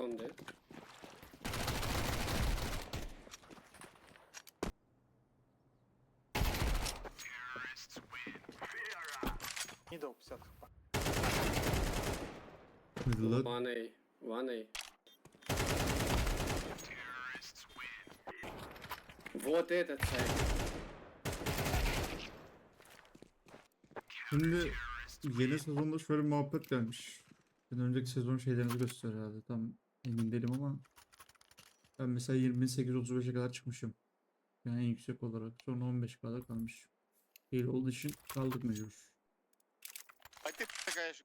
Conde. Middle 50. Middle'da One A. One A. Вот этот сайт. Şimdi yeni sezonda şöyle bir muhabbet gelmiş. Ben önceki sezon şeylerinizi gösteriyor herhalde. Tam Emin değilim ama ben mesela 28-35'e kadar çıkmışım. Yani en yüksek olarak. Sonra 15 kadar kalmış. Değil olduğu için kaldık mecbur. Hadi takaya şu.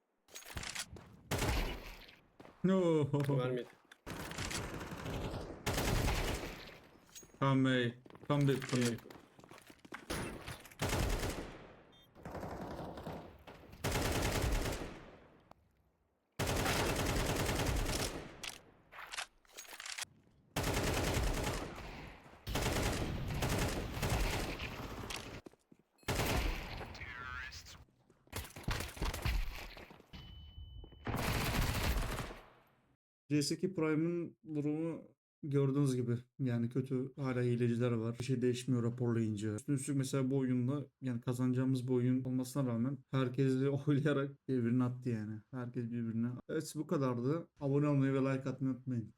No. Vermedi. Come, come, come. CS2 Prime'ın durumu gördüğünüz gibi yani kötü hala hileciler var. Bir şey değişmiyor raporlayınca. Üstüne üstlük mesela bu oyunda yani kazanacağımız bir oyun olmasına rağmen herkesi oylayarak birbirine attı yani. Herkes birbirine. Evet bu kadardı. Abone olmayı ve like atmayı unutmayın.